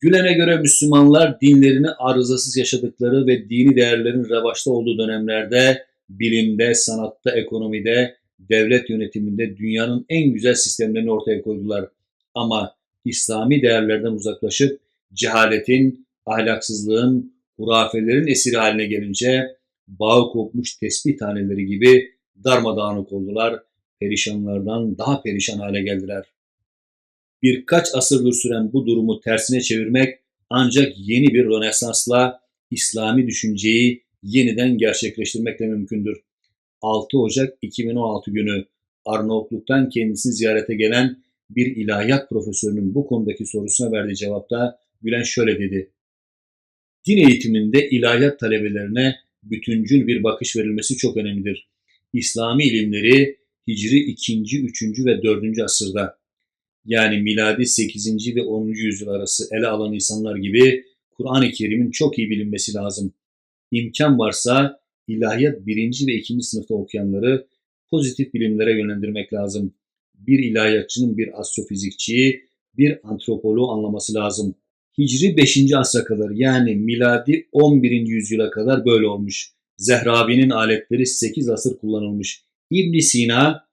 Gülen'e göre Müslümanlar dinlerini arızasız yaşadıkları ve dini değerlerin revaçta olduğu dönemlerde bilimde, sanatta, ekonomide, devlet yönetiminde dünyanın en güzel sistemlerini ortaya koydular. Ama İslami değerlerden uzaklaşıp cehaletin, ahlaksızlığın, hurafelerin esiri haline gelince bağı kopmuş tespih taneleri gibi darmadağınık oldular, perişanlardan daha perişan hale geldiler. Birkaç asırdır süren bu durumu tersine çevirmek ancak yeni bir Rönesans'la İslami düşünceyi yeniden gerçekleştirmekle mümkündür. 6 Ocak 2016 günü Arnavutluk'tan kendisini ziyarete gelen bir ilahiyat profesörünün bu konudaki sorusuna verdiği cevapta Gülen şöyle dedi. Din eğitiminde ilahiyat talebelerine bütüncül bir bakış verilmesi çok önemlidir. İslami ilimleri Hicri 2. 3. ve 4. asırda yani miladi 8. ve 10. yüzyıl arası ele alan insanlar gibi Kur'an-ı Kerim'in çok iyi bilinmesi lazım. İmkan varsa ilahiyat 1. ve 2. sınıfta okuyanları pozitif bilimlere yönlendirmek lazım. Bir ilahiyatçının bir astrofizikçiyi, bir antropoloğu anlaması lazım. Hicri 5. asra kadar yani miladi 11. yüzyıla kadar böyle olmuş. Zehravi'nin aletleri 8 asır kullanılmış. ibn Sina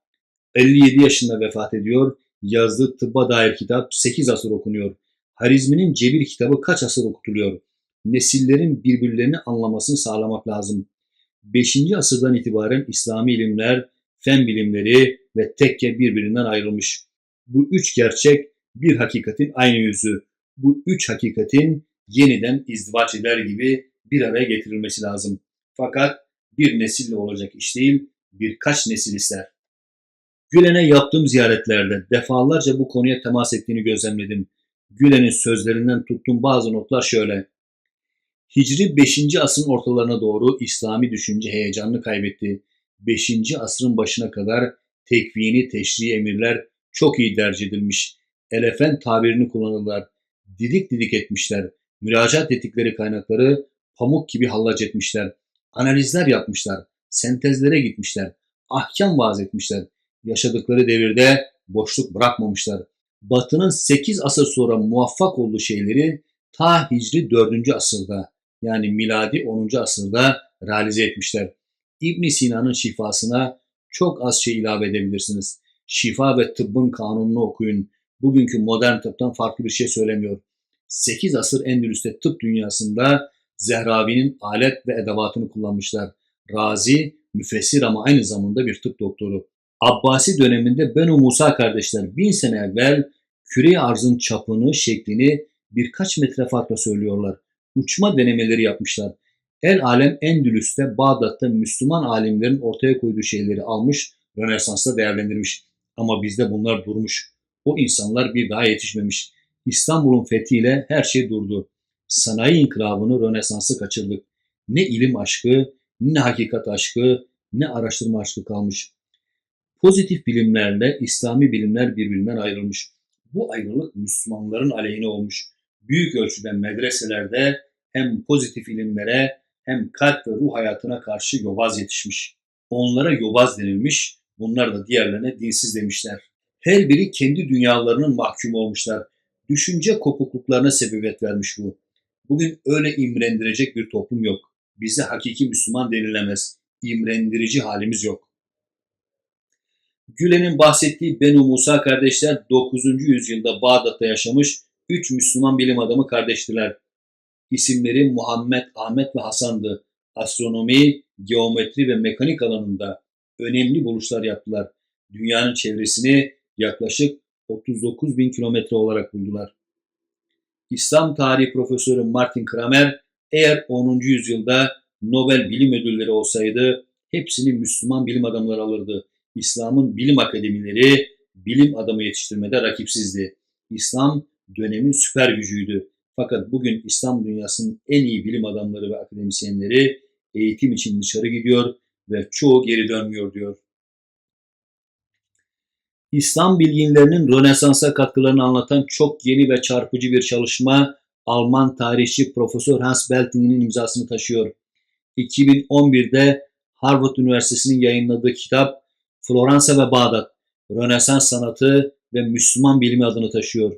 57 yaşında vefat ediyor. Yazdığı tıbba dair kitap 8 asır okunuyor. Harizmi'nin Cebir kitabı kaç asır okutuluyor? Nesillerin birbirlerini anlamasını sağlamak lazım. 5. asırdan itibaren İslami ilimler, fen bilimleri ve tekke birbirinden ayrılmış. Bu üç gerçek bir hakikatin aynı yüzü. Bu üç hakikatin yeniden izdivaç eder gibi bir araya getirilmesi lazım. Fakat bir nesille olacak iş değil, birkaç nesil ister. Gülen'e yaptığım ziyaretlerde defalarca bu konuya temas ettiğini gözlemledim. Gülen'in sözlerinden tuttuğum bazı notlar şöyle. Hicri 5. asrın ortalarına doğru İslami düşünce heyecanını kaybetti. 5. asrın başına kadar tekvini, teşri emirler çok iyi derc edilmiş. Elefen tabirini kullanırlar. Didik didik etmişler. Müracaat ettikleri kaynakları pamuk gibi hallac etmişler. Analizler yapmışlar. Sentezlere gitmişler. Ahkam vaaz etmişler. Yaşadıkları devirde boşluk bırakmamışlar. Batı'nın 8 asır sonra muvaffak olduğu şeyleri ta Hicri 4. asırda yani miladi 10. asırda realize etmişler. İbn Sina'nın şifasına çok az şey ilave edebilirsiniz. Şifa ve tıbbın kanununu okuyun. Bugünkü modern tıptan farklı bir şey söylemiyor. 8 asır Endülüs'te tıp dünyasında Zehravi'nin alet ve edevatını kullanmışlar. Razi, müfessir ama aynı zamanda bir tıp doktoru. Abbasi döneminde Benu Musa kardeşler bin sene evvel küre arzın çapını, şeklini birkaç metre farkla söylüyorlar. Uçma denemeleri yapmışlar. El alem Endülüs'te, Bağdat'ta Müslüman alimlerin ortaya koyduğu şeyleri almış, Rönesans'ta değerlendirmiş. Ama bizde bunlar durmuş. O insanlar bir daha yetişmemiş. İstanbul'un fethiyle her şey durdu. Sanayi inkılabını, Rönesans'ı kaçırdık. Ne ilim aşkı, ne hakikat aşkı, ne araştırma aşkı kalmış. Pozitif bilimlerle İslami bilimler birbirinden ayrılmış. Bu ayrılık Müslümanların aleyhine olmuş. Büyük ölçüde medreselerde hem pozitif ilimlere hem kalp ve ruh hayatına karşı yobaz yetişmiş. Onlara yobaz denilmiş, bunlar da diğerlerine dinsiz demişler. Her biri kendi dünyalarının mahkumu olmuşlar. Düşünce kopukluklarına sebebiyet vermiş bu. Bugün öyle imrendirecek bir toplum yok. Bize hakiki Müslüman denilemez. İmrendirici halimiz yok. Gülen'in bahsettiği Benu Musa kardeşler 9. yüzyılda Bağdat'ta yaşamış 3 Müslüman bilim adamı kardeştiler. İsimleri Muhammed, Ahmet ve Hasan'dı. Astronomi, geometri ve mekanik alanında önemli buluşlar yaptılar. Dünyanın çevresini yaklaşık 39 bin kilometre olarak buldular. İslam tarihi profesörü Martin Kramer eğer 10. yüzyılda Nobel bilim ödülleri olsaydı hepsini Müslüman bilim adamları alırdı. İslam'ın bilim akademileri bilim adamı yetiştirmede rakipsizdi. İslam dönemin süper gücüydü. Fakat bugün İslam dünyasının en iyi bilim adamları ve akademisyenleri eğitim için dışarı gidiyor ve çoğu geri dönmüyor diyor. İslam bilginlerinin Rönesans'a katkılarını anlatan çok yeni ve çarpıcı bir çalışma Alman tarihçi Profesör Hans Belting'in imzasını taşıyor. 2011'de Harvard Üniversitesi'nin yayınladığı kitap Floransa ve Bağdat, Rönesans sanatı ve Müslüman bilimi adını taşıyor.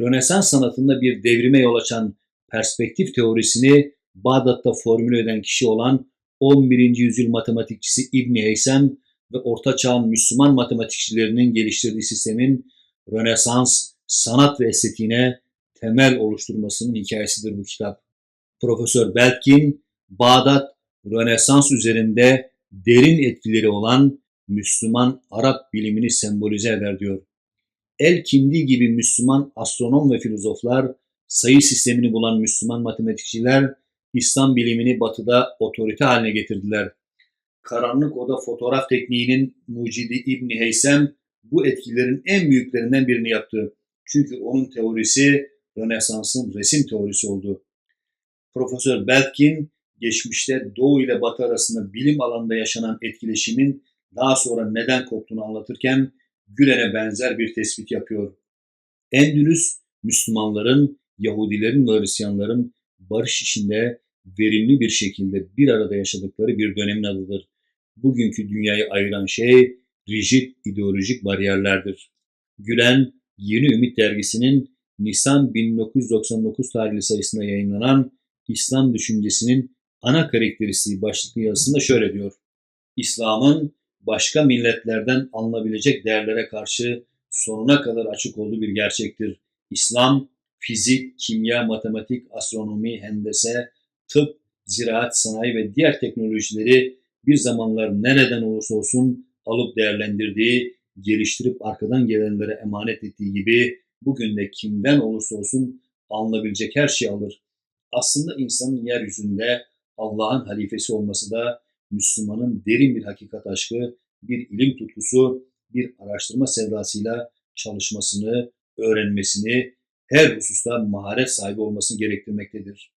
Rönesans sanatında bir devrime yol açan perspektif teorisini Bağdat'ta formüle eden kişi olan 11. yüzyıl matematikçisi İbni Heysem ve Orta Çağ'ın Müslüman matematikçilerinin geliştirdiği sistemin Rönesans sanat ve estetiğine temel oluşturmasının hikayesidir bu kitap. Profesör Belkin, Bağdat, Rönesans üzerinde derin etkileri olan Müslüman Arap bilimini sembolize eder diyor. El Kindi gibi Müslüman astronom ve filozoflar, sayı sistemini bulan Müslüman matematikçiler, İslam bilimini batıda otorite haline getirdiler. Karanlık Oda fotoğraf tekniğinin mucidi İbni Heysem bu etkilerin en büyüklerinden birini yaptı. Çünkü onun teorisi Rönesans'ın resim teorisi oldu. Profesör Belkin, geçmişte Doğu ile Batı arasında bilim alanında yaşanan etkileşimin daha sonra neden koptuğunu anlatırken Gülen'e benzer bir tespit yapıyor. Endülüs, Müslümanların, Yahudilerin ve Hristiyanların barış içinde verimli bir şekilde bir arada yaşadıkları bir dönemin adıdır. Bugünkü dünyayı ayıran şey rigid ideolojik bariyerlerdir. Gülen, Yeni Ümit dergisinin Nisan 1999 tarihli sayısında yayınlanan İslam düşüncesinin ana karakteristiği başlıklı yazısında şöyle diyor. İslam'ın başka milletlerden alınabilecek değerlere karşı sonuna kadar açık olduğu bir gerçektir. İslam, fizik, kimya, matematik, astronomi, hendese, tıp, ziraat, sanayi ve diğer teknolojileri bir zamanlar nereden olursa olsun alıp değerlendirdiği, geliştirip arkadan gelenlere emanet ettiği gibi bugün de kimden olursa olsun alınabilecek her şeyi alır. Aslında insanın yeryüzünde Allah'ın halifesi olması da Müslümanın derin bir hakikat aşkı, bir ilim tutkusu, bir araştırma sevdasıyla çalışmasını, öğrenmesini, her hususta maharet sahibi olmasını gerektirmektedir.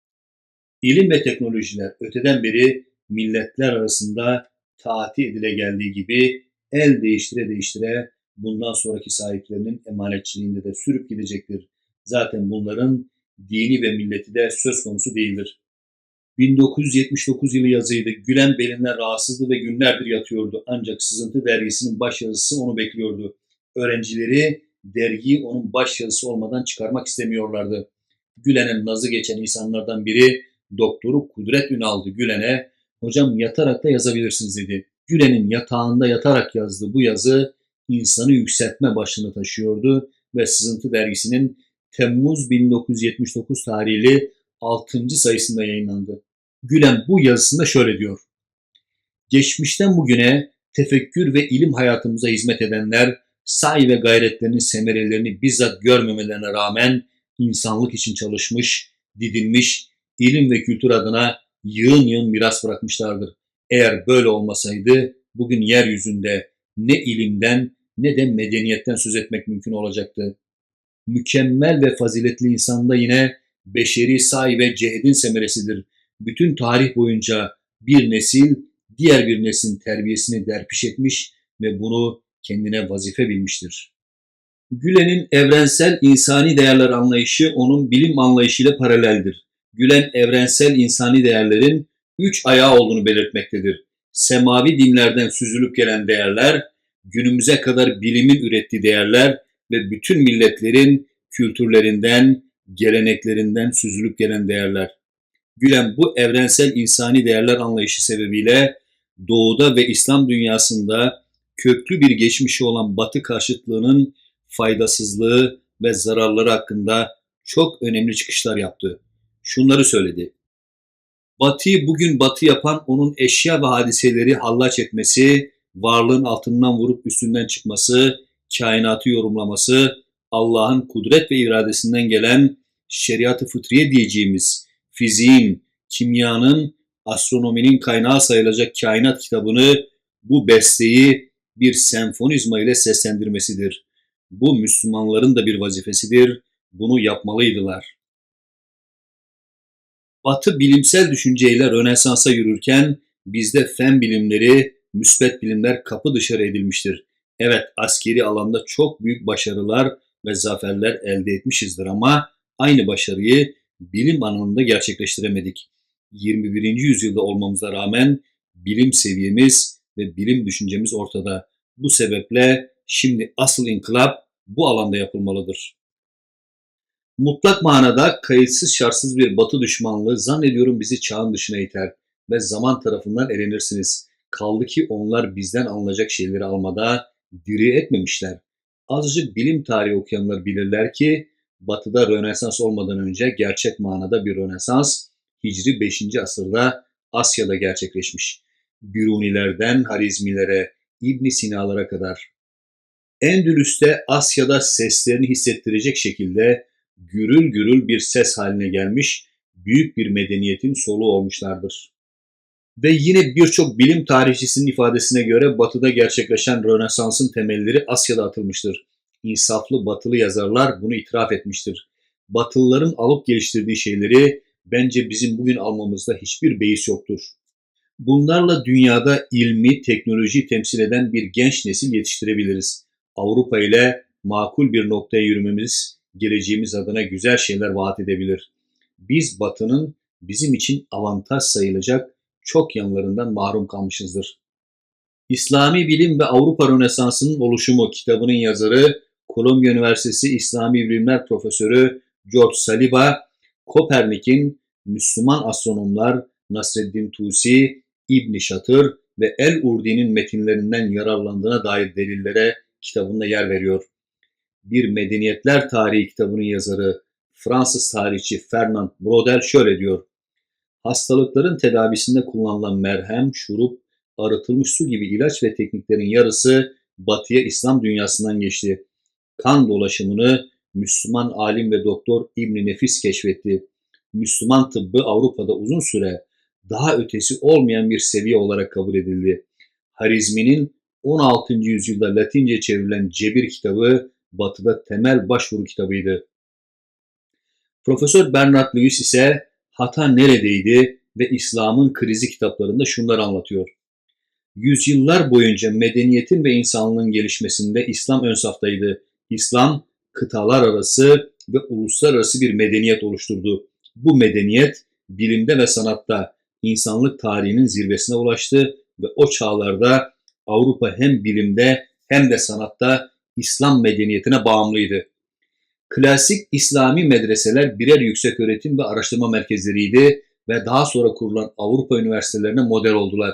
İlim ve teknolojiler öteden beri milletler arasında taati edile geldiği gibi el değiştire değiştire bundan sonraki sahiplerinin emanetçiliğinde de sürüp gidecektir. Zaten bunların dini ve milleti de söz konusu değildir. 1979 yılı yazıydı. Gülen belinden rahatsızdı ve günlerdir yatıyordu. Ancak Sızıntı dergisinin başyazısı onu bekliyordu. Öğrencileri dergiyi onun başyazısı olmadan çıkarmak istemiyorlardı. Gülen'in nazı geçen insanlardan biri doktoru Kudret Ünal'dı. Gülen'e hocam yatarak da yazabilirsiniz dedi. Gülen'in yatağında yatarak yazdığı bu yazı insanı yükseltme başını taşıyordu ve Sızıntı dergisinin Temmuz 1979 tarihli 6. sayısında yayınlandı. Gülen bu yazısında şöyle diyor. Geçmişten bugüne tefekkür ve ilim hayatımıza hizmet edenler say ve gayretlerinin semerelerini bizzat görmemelerine rağmen insanlık için çalışmış, didinmiş, ilim ve kültür adına yığın yığın miras bırakmışlardır. Eğer böyle olmasaydı bugün yeryüzünde ne ilimden ne de medeniyetten söz etmek mümkün olacaktı. Mükemmel ve faziletli insanda yine beşeri say ve cehdin semeresidir. Bütün tarih boyunca bir nesil diğer bir neslin terbiyesini derpiş etmiş ve bunu kendine vazife bilmiştir. Gülen'in evrensel insani değerler anlayışı onun bilim anlayışıyla paraleldir. Gülen evrensel insani değerlerin üç ayağı olduğunu belirtmektedir. Semavi dinlerden süzülüp gelen değerler, günümüze kadar bilimin ürettiği değerler ve bütün milletlerin kültürlerinden, geleneklerinden süzülüp gelen değerler. Gülen bu evrensel insani değerler anlayışı sebebiyle Doğu'da ve İslam dünyasında köklü bir geçmişi olan Batı karşıtlığının faydasızlığı ve zararları hakkında çok önemli çıkışlar yaptı. Şunları söyledi. Batı'yı bugün Batı yapan onun eşya ve hadiseleri hallaç etmesi, varlığın altından vurup üstünden çıkması, kainatı yorumlaması, Allah'ın kudret ve iradesinden gelen şeriatı fıtriye diyeceğimiz fiziğin, kimyanın, astronominin kaynağı sayılacak kainat kitabını bu besteyi bir senfonizma ile seslendirmesidir. Bu Müslümanların da bir vazifesidir. Bunu yapmalıydılar. Batı bilimsel düşünceyle Rönesans'a yürürken bizde fen bilimleri, müsbet bilimler kapı dışarı edilmiştir. Evet askeri alanda çok büyük başarılar ve zaferler elde etmişizdir ama aynı başarıyı bilim alanında gerçekleştiremedik. 21. yüzyılda olmamıza rağmen bilim seviyemiz ve bilim düşüncemiz ortada. Bu sebeple şimdi asıl inkılap bu alanda yapılmalıdır. Mutlak manada kayıtsız şartsız bir batı düşmanlığı zannediyorum bizi çağın dışına iter ve zaman tarafından elenirsiniz. Kaldı ki onlar bizden alınacak şeyleri almada diri etmemişler. Azıcık bilim tarihi okuyanlar bilirler ki Batı'da Rönesans olmadan önce gerçek manada bir Rönesans Hicri 5. asırda Asya'da gerçekleşmiş. Birunilerden Harizmilere, İbn Sina'lara kadar. Endülüs'te Asya'da seslerini hissettirecek şekilde gürül gürül bir ses haline gelmiş büyük bir medeniyetin soluğu olmuşlardır. Ve yine birçok bilim tarihçisinin ifadesine göre Batı'da gerçekleşen Rönesans'ın temelleri Asya'da atılmıştır. İnsaflı Batılı yazarlar bunu itiraf etmiştir. Batılıların alıp geliştirdiği şeyleri bence bizim bugün almamızda hiçbir beis yoktur. Bunlarla dünyada ilmi, teknoloji temsil eden bir genç nesil yetiştirebiliriz. Avrupa ile makul bir noktaya yürümemiz geleceğimiz adına güzel şeyler vaat edebilir. Biz Batı'nın bizim için avantaj sayılacak çok yanlarından mahrum kalmışızdır. İslami Bilim ve Avrupa Rönesansı'nın oluşumu kitabının yazarı Kolombiya Üniversitesi İslami Bilimler Profesörü George Saliba, Kopernik'in Müslüman astronomlar Nasreddin Tusi, İbn Şatır ve El-Urdi'nin metinlerinden yararlandığına dair delillere kitabında yer veriyor. Bir Medeniyetler Tarihi kitabının yazarı Fransız tarihçi Fernand Braudel şöyle diyor. Hastalıkların tedavisinde kullanılan merhem, şurup, arıtılmış su gibi ilaç ve tekniklerin yarısı batıya İslam dünyasından geçti. Kan dolaşımını Müslüman alim ve doktor İbn Nefis keşfetti. Müslüman tıbbı Avrupa'da uzun süre daha ötesi olmayan bir seviye olarak kabul edildi. Harizmi'nin 16. yüzyılda Latince çevrilen Cebir kitabı Batı'da temel başvuru kitabıydı. Profesör Bernard Lewis ise hata neredeydi ve İslam'ın krizi kitaplarında şunları anlatıyor. Yüzyıllar boyunca medeniyetin ve insanlığın gelişmesinde İslam ön saftaydı. İslam kıtalar arası ve uluslararası bir medeniyet oluşturdu. Bu medeniyet bilimde ve sanatta insanlık tarihinin zirvesine ulaştı ve o çağlarda Avrupa hem bilimde hem de sanatta İslam medeniyetine bağımlıydı. Klasik İslami medreseler birer yüksek öğretim ve araştırma merkezleriydi ve daha sonra kurulan Avrupa üniversitelerine model oldular.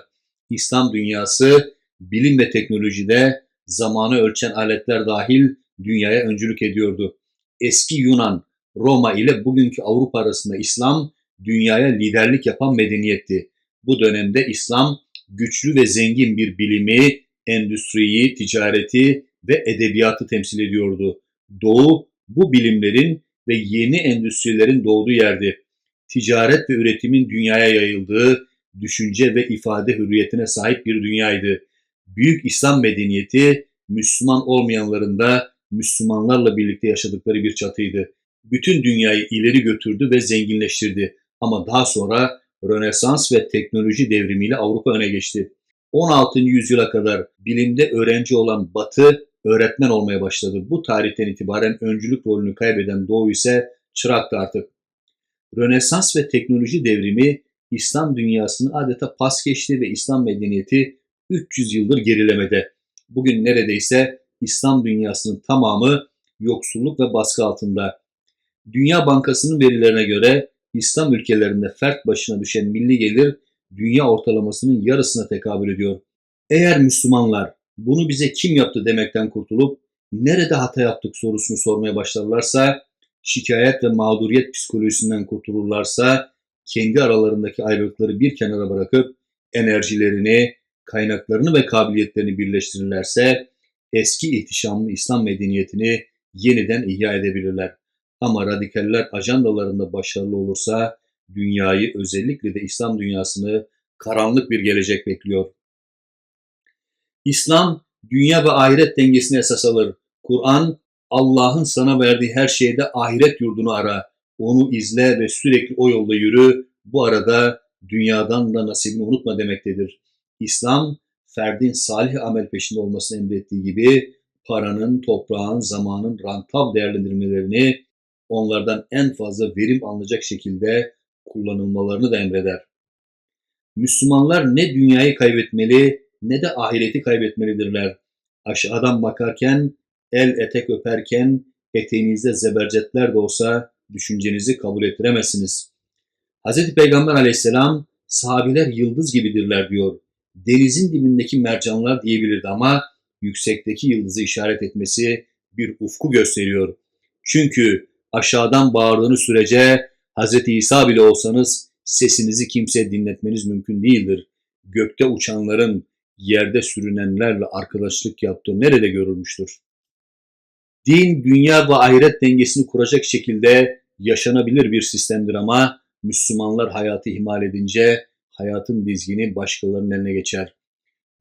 İslam dünyası bilim ve teknolojide zamanı ölçen aletler dahil dünyaya öncülük ediyordu. Eski Yunan, Roma ile bugünkü Avrupa arasında İslam dünyaya liderlik yapan medeniyetti. Bu dönemde İslam güçlü ve zengin bir bilimi, endüstriyi, ticareti ve edebiyatı temsil ediyordu. Doğu bu bilimlerin ve yeni endüstrilerin doğduğu yerdi. Ticaret ve üretimin dünyaya yayıldığı, düşünce ve ifade hürriyetine sahip bir dünyaydı. Büyük İslam medeniyeti Müslüman olmayanların da Müslümanlarla birlikte yaşadıkları bir çatıydı. Bütün dünyayı ileri götürdü ve zenginleştirdi. Ama daha sonra Rönesans ve teknoloji devrimiyle Avrupa öne geçti. 16. yüzyıla kadar bilimde öğrenci olan Batı öğretmen olmaya başladı. Bu tarihten itibaren öncülük rolünü kaybeden Doğu ise çıraktı artık. Rönesans ve teknoloji devrimi İslam dünyasını adeta pas geçti ve İslam medeniyeti 300 yıldır gerilemede. Bugün neredeyse İslam dünyasının tamamı yoksulluk ve baskı altında. Dünya Bankası'nın verilerine göre İslam ülkelerinde fert başına düşen milli gelir dünya ortalamasının yarısına tekabül ediyor. Eğer Müslümanlar bunu bize kim yaptı demekten kurtulup nerede hata yaptık sorusunu sormaya başlarlarsa, şikayet ve mağduriyet psikolojisinden kurtulurlarsa, kendi aralarındaki ayrılıkları bir kenara bırakıp enerjilerini, kaynaklarını ve kabiliyetlerini birleştirirlerse eski ihtişamlı İslam medeniyetini yeniden ihya edebilirler. Ama radikaller ajandalarında başarılı olursa dünyayı özellikle de İslam dünyasını karanlık bir gelecek bekliyor. İslam dünya ve ahiret dengesini esas alır. Kur'an Allah'ın sana verdiği her şeyde ahiret yurdunu ara. Onu izle ve sürekli o yolda yürü. Bu arada dünyadan da nasibini unutma demektedir. İslam ferdin salih amel peşinde olmasını emrettiği gibi paranın, toprağın, zamanın rantab değerlendirmelerini onlardan en fazla verim alınacak şekilde kullanılmalarını da emreder. Müslümanlar ne dünyayı kaybetmeli ne de ahireti kaybetmelidirler. Aşağıdan bakarken, el etek öperken, eteğinizde zebercetler de olsa düşüncenizi kabul ettiremezsiniz. Hz. Peygamber aleyhisselam sahabiler yıldız gibidirler diyor. Denizin dibindeki mercanlar diyebilirdi ama yüksekteki yıldızı işaret etmesi bir ufku gösteriyor. Çünkü aşağıdan bağırdığını sürece Hz. İsa bile olsanız sesinizi kimseye dinletmeniz mümkün değildir. Gökte uçanların yerde sürünenlerle arkadaşlık yaptığı nerede görülmüştür? Din, dünya ve ahiret dengesini kuracak şekilde yaşanabilir bir sistemdir ama Müslümanlar hayatı ihmal edince hayatın dizgini başkalarının eline geçer.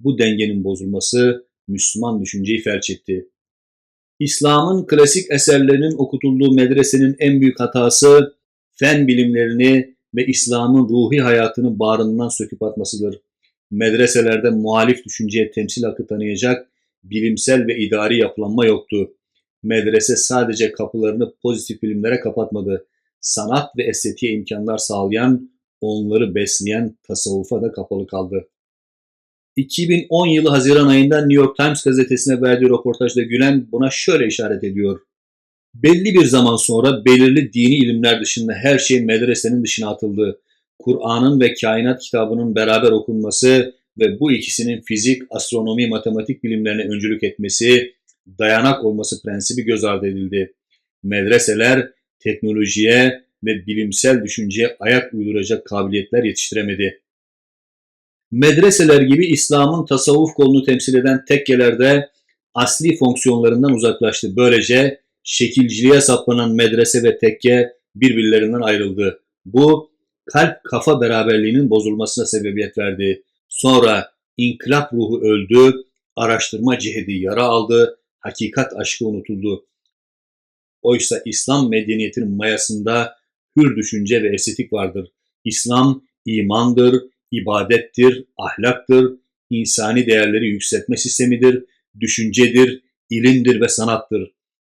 Bu dengenin bozulması Müslüman düşünceyi felç etti. İslam'ın klasik eserlerinin okutulduğu medresenin en büyük hatası fen bilimlerini ve İslam'ın ruhi hayatını bağrından söküp atmasıdır. Medreselerde muhalif düşünceye temsil hakkı tanıyacak bilimsel ve idari yapılanma yoktu. Medrese sadece kapılarını pozitif bilimlere kapatmadı. Sanat ve estetiğe imkanlar sağlayan, onları besleyen tasavvufa da kapalı kaldı. 2010 yılı Haziran ayında New York Times gazetesine verdiği röportajda Gülen buna şöyle işaret ediyor. Belli bir zaman sonra belirli dini ilimler dışında her şey medresenin dışına atıldı. Kur'an'ın ve kainat kitabının beraber okunması ve bu ikisinin fizik, astronomi, matematik bilimlerine öncülük etmesi, dayanak olması prensibi göz ardı edildi. Medreseler teknolojiye ve bilimsel düşünceye ayak uyduracak kabiliyetler yetiştiremedi. Medreseler gibi İslam'ın tasavvuf kolunu temsil eden tekkelerde asli fonksiyonlarından uzaklaştı. Böylece şekilciliğe saplanan medrese ve tekke birbirlerinden ayrıldı. Bu kalp kafa beraberliğinin bozulmasına sebebiyet verdi. Sonra inkılap ruhu öldü, araştırma cihedi yara aldı, hakikat aşkı unutuldu. Oysa İslam medeniyetinin mayasında hür düşünce ve estetik vardır. İslam imandır, ibadettir, ahlaktır, insani değerleri yükseltme sistemidir, düşüncedir, ilimdir ve sanattır.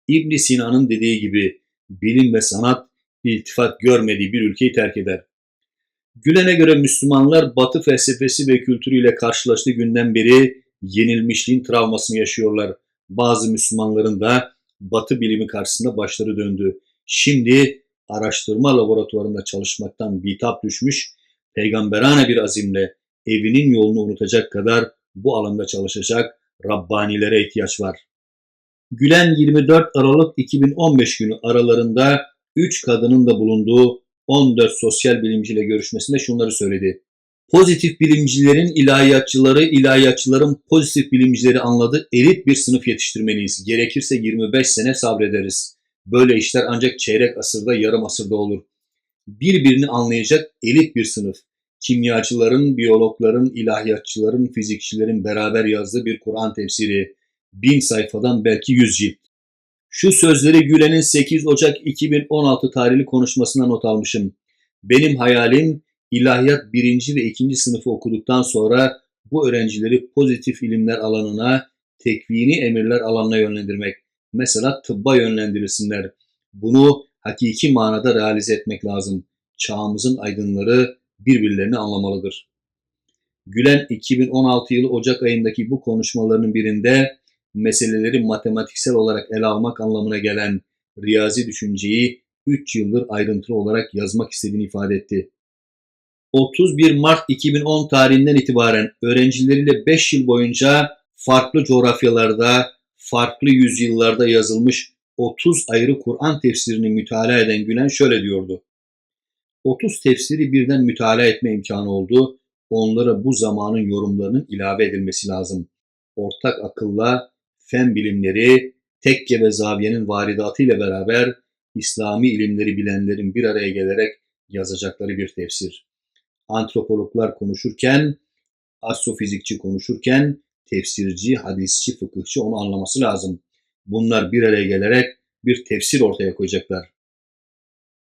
İbn Sina'nın dediği gibi bilim ve sanat iltifat görmediği bir ülkeyi terk eder. Gülen'e göre Müslümanlar Batı felsefesi ve kültürüyle karşılaştığı günden beri yenilmişliğin travmasını yaşıyorlar. Bazı Müslümanların da Batı bilimi karşısında başları döndü. Şimdi araştırma laboratuvarında çalışmaktan bitap düşmüş, peygamberane bir azimle evinin yolunu unutacak kadar bu alanda çalışacak Rabbanilere ihtiyaç var. Gülen 24 Aralık 2015 günü aralarında 3 kadının da bulunduğu 14 sosyal bilimciyle görüşmesinde şunları söyledi. Pozitif bilimcilerin ilahiyatçıları, ilahiyatçıların pozitif bilimcileri anladı. Elit bir sınıf yetiştirmeliyiz. Gerekirse 25 sene sabrederiz. Böyle işler ancak çeyrek asırda, yarım asırda olur. Birbirini anlayacak elit bir sınıf. Kimyacıların, biyologların, ilahiyatçıların, fizikçilerin beraber yazdığı bir Kur'an tefsiri. Bin sayfadan belki yüz cilt. Şu sözleri Gülen'in 8 Ocak 2016 tarihli konuşmasına not almışım. Benim hayalim ilahiyat birinci ve ikinci sınıfı okuduktan sonra bu öğrencileri pozitif ilimler alanına, tekvini emirler alanına yönlendirmek. Mesela tıbba yönlendirilsinler. Bunu hakiki manada realize etmek lazım. Çağımızın aydınları birbirlerini anlamalıdır. Gülen 2016 yılı Ocak ayındaki bu konuşmalarının birinde meseleleri matematiksel olarak ele almak anlamına gelen riyazi düşünceyi 3 yıldır ayrıntılı olarak yazmak istediğini ifade etti. 31 Mart 2010 tarihinden itibaren öğrencileriyle 5 yıl boyunca farklı coğrafyalarda, farklı yüzyıllarda yazılmış 30 ayrı Kur'an tefsirini mütalaa eden Gülen şöyle diyordu. 30 tefsiri birden mütalaa etme imkanı oldu. Onlara bu zamanın yorumlarının ilave edilmesi lazım. Ortak akılla fen bilimleri, tekke ve zaviyenin varidatı ile beraber İslami ilimleri bilenlerin bir araya gelerek yazacakları bir tefsir. Antropologlar konuşurken, astrofizikçi konuşurken tefsirci, hadisçi, fıkıhçı onu anlaması lazım. Bunlar bir araya gelerek bir tefsir ortaya koyacaklar.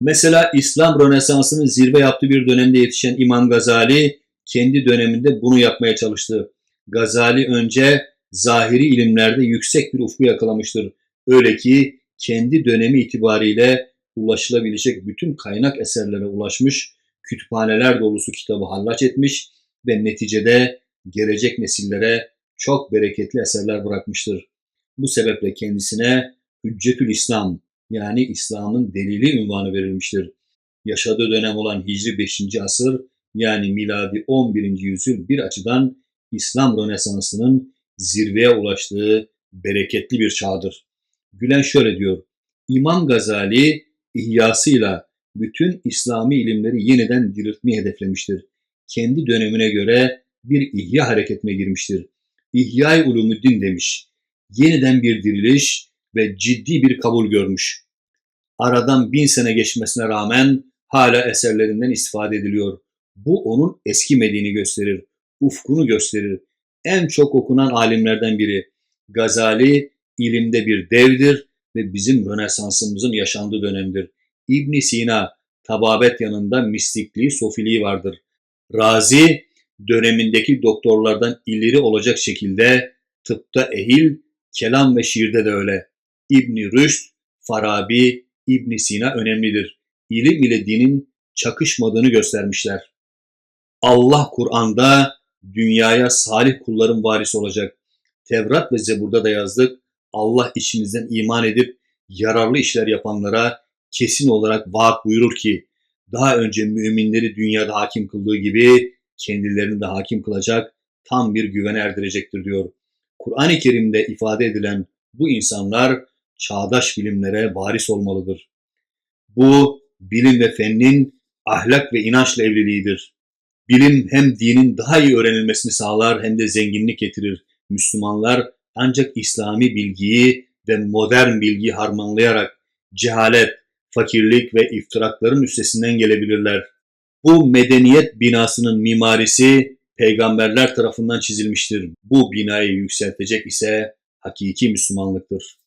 Mesela İslam Rönesansı'nın zirve yaptığı bir dönemde yetişen İmam Gazali kendi döneminde bunu yapmaya çalıştı. Gazali önce zahiri ilimlerde yüksek bir ufku yakalamıştır. Öyle ki kendi dönemi itibariyle ulaşılabilecek bütün kaynak eserlere ulaşmış, kütüphaneler dolusu kitabı hallaç etmiş ve neticede gelecek nesillere çok bereketli eserler bırakmıştır. Bu sebeple kendisine Hüccetül İslam yani İslam'ın delili ünvanı verilmiştir. Yaşadığı dönem olan Hicri 5. asır yani miladi 11. yüzyıl bir açıdan İslam Rönesansı'nın zirveye ulaştığı bereketli bir çağdır. Gülen şöyle diyor. İmam Gazali ihyasıyla bütün İslami ilimleri yeniden diriltmeyi hedeflemiştir. Kendi dönemine göre bir ihya hareketine girmiştir. İhya-i Ulumuddin demiş. Yeniden bir diriliş ve ciddi bir kabul görmüş. Aradan bin sene geçmesine rağmen hala eserlerinden istifade ediliyor. Bu onun eskimediğini gösterir, ufkunu gösterir. En çok okunan alimlerden biri. Gazali ilimde bir devdir ve bizim Rönesansımızın yaşandığı dönemdir. İbn Sina tababet yanında mistikliği, sofiliği vardır. Razi dönemindeki doktorlardan ileri olacak şekilde tıpta ehil, kelam ve şiirde de öyle. İbn Rüşd, Farabi, İbn Sina önemlidir. İlim ile dinin çakışmadığını göstermişler. Allah Kur'an'da dünyaya salih kulların varisi olacak. Tevrat ve Zebur'da da yazdık. Allah içinizden iman edip yararlı işler yapanlara kesin olarak vaat buyurur ki daha önce müminleri dünyada hakim kıldığı gibi kendilerini de hakim kılacak, tam bir güvene erdirecektir diyor. Kur'an-ı Kerim'de ifade edilen bu insanlar çağdaş bilimlere varis olmalıdır. Bu bilim ve fennin ahlak ve inançla evliliğidir. Bilim hem dinin daha iyi öğrenilmesini sağlar hem de zenginlik getirir. Müslümanlar ancak İslami bilgiyi ve modern bilgiyi harmanlayarak cehalet, fakirlik ve iftirakların üstesinden gelebilirler. Bu medeniyet binasının mimarisi peygamberler tarafından çizilmiştir. Bu binayı yükseltecek ise hakiki Müslümanlıktır.